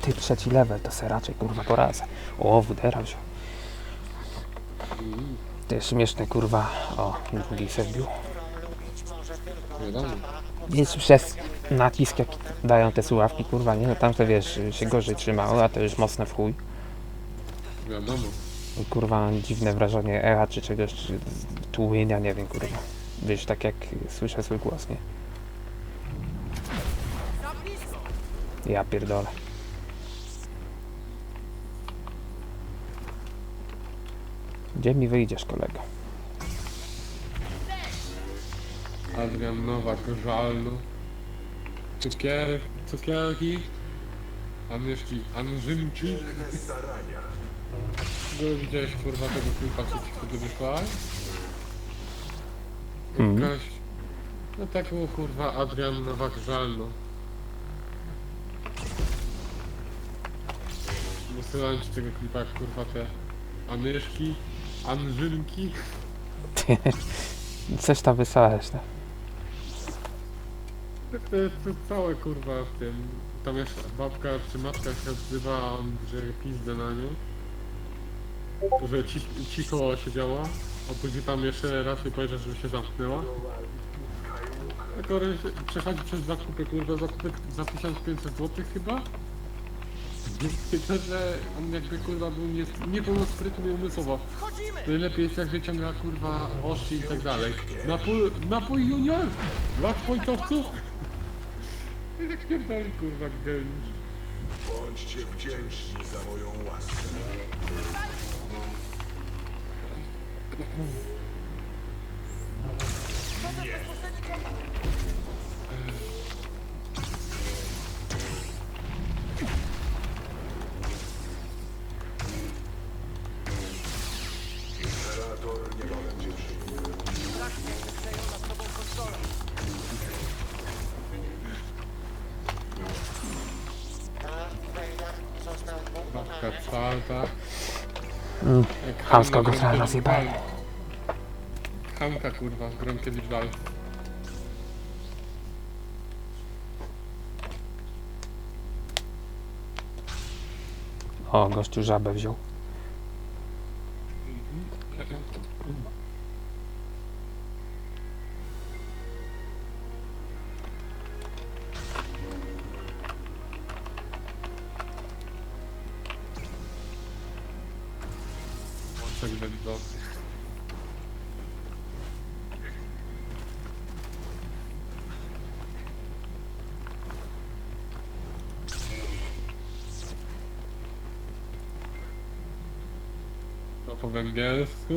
Ty trzeci level, to se raczej kurwa poradzę. O, wudera wziął. To jest śmieszne kurwa. O, drugi se wbił. Wiadomo. Więc przez nacisk jak dają te słuchawki, kurwa, nie? No tam to wiesz, się gorzej trzymało, a to już mocne w chuj. Wiadomo. I, kurwa, dziwne wrażenie echa czy czegoś, czy tłumienia, nie wiem, kurwa. Wiesz, tak jak słyszę swój głos, nie? Ja pierdolę. Gdzie mi wyjdziesz, kolego? Adrian Nowak, żalno. Cukier, cukierki. Anyszki, Anżynki. No, widziałeś kurwa tego klipa, co ci wtedy wysłałeś? Mhm. Jakaś... No tak było kurwa Adrian Nowak żalno. Wysyłałem ci tego klipa kurwa te Anyszki, Anżynki. Coś tam wysłałeś, no. Tak to jest to całe kurwa w tym. Tam jeszcze babka czy matka się odzywa, a on że pizdę na nią. Że ci, cicho siedziała, a później tam jeszcze raczej powiedział, żeby się zamknęła. A Kory przechodzi przez zakupy, kurwa, zakupy za 1500 zł chyba. To, że on jakby kurwa był nie, niepełnosprytny umysłowo. Najlepiej jest jak wyciąga kurwa osi i tak dalej. Napój, napój junior? Dla pojtowców? I tak pierdoli kurwa geniusz. Bądźcie wdzięczni za moją łaskę. Imperator Czwarta. Mm, Jak go. Hanka kurwa, Gronkiewicz Wal. O, gościu żabę wziął. Po węgiersku.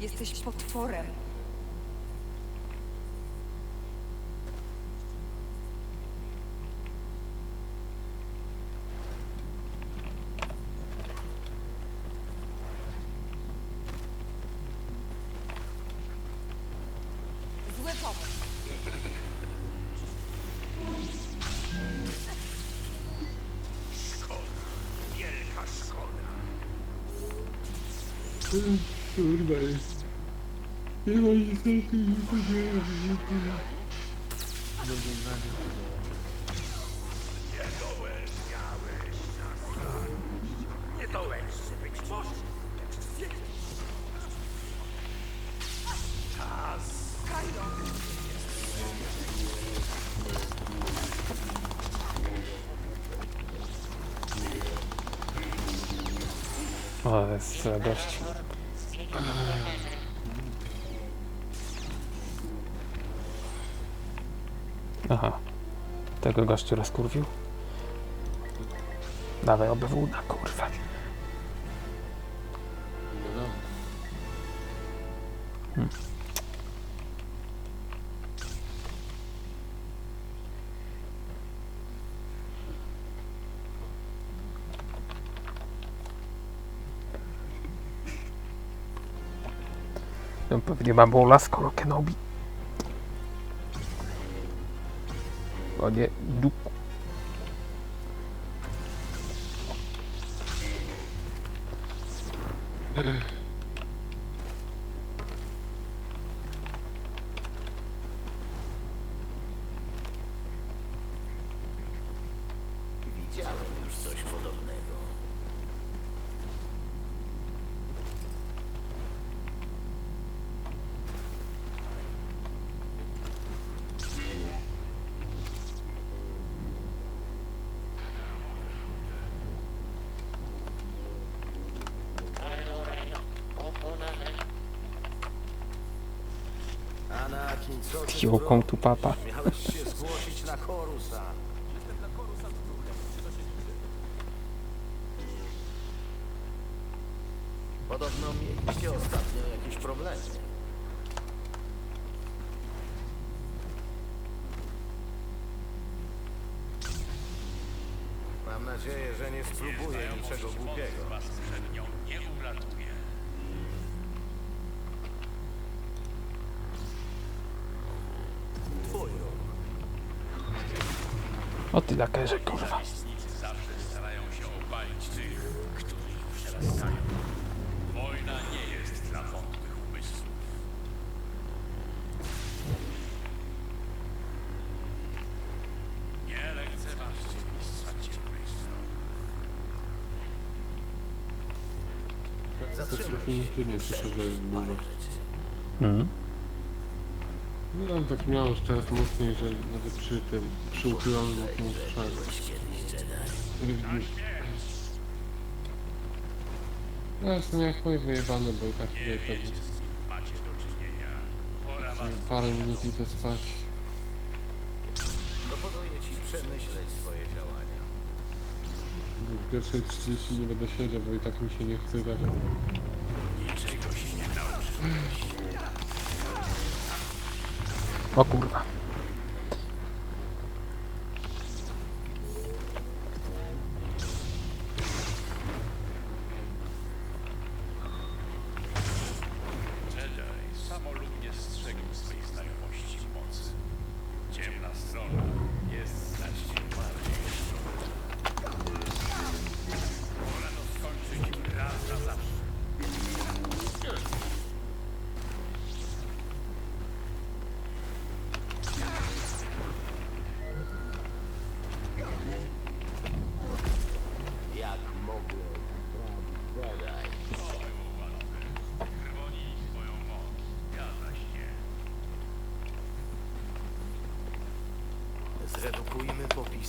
Jesteś potworem. Kurwa jest. Nie ma niestety nie O, jest e, Aha. Tego gościu rozkurwił. Dawaj obywuda, kurwa. Wiadomo. No, pewnie ma bola skoro Kenobi. O nie, Ty tu Fiołką tu papa. robisz? Miałeś się zgłosić na Horusa. Podobno mieliście ostatnio jakieś problemy. Mam nadzieję, że nie spróbuję niczego głupiego. was przed nią nie uratuje. O ty lakerze, kurwa. Starają się obalić tych, którzy ich przerastają. Wojna nie cieszę, że jest dużo. Mhm. No tak miało już teraz mocniej, że nawet przy tym, przy uchylonym okiem strzale. No jestem jak chuj wyjebany, bo i tak tutaj pewnie parę minut idę spać. Proponuję ci przemyśleć swoje działania. W pierwszej 30 nie będę siedział, bo i tak mi się nie chce tak. niczego się nie nauczyć. O kurwa.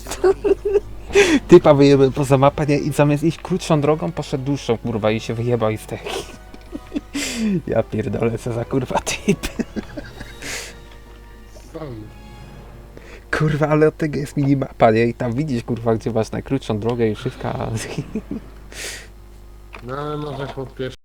Typa wyjebał poza mapę nie? i zamiast iść krótszą drogą, poszedł dłuższą, kurwa, i się wyjebał i zdech. Ja pierdolę, co za kurwa typ. Kurwa, ale od tego jest minimapa, nie? I tam widzisz, kurwa, gdzie masz najkrótszą drogę i wszystko. a- No ale może chłop pierwszy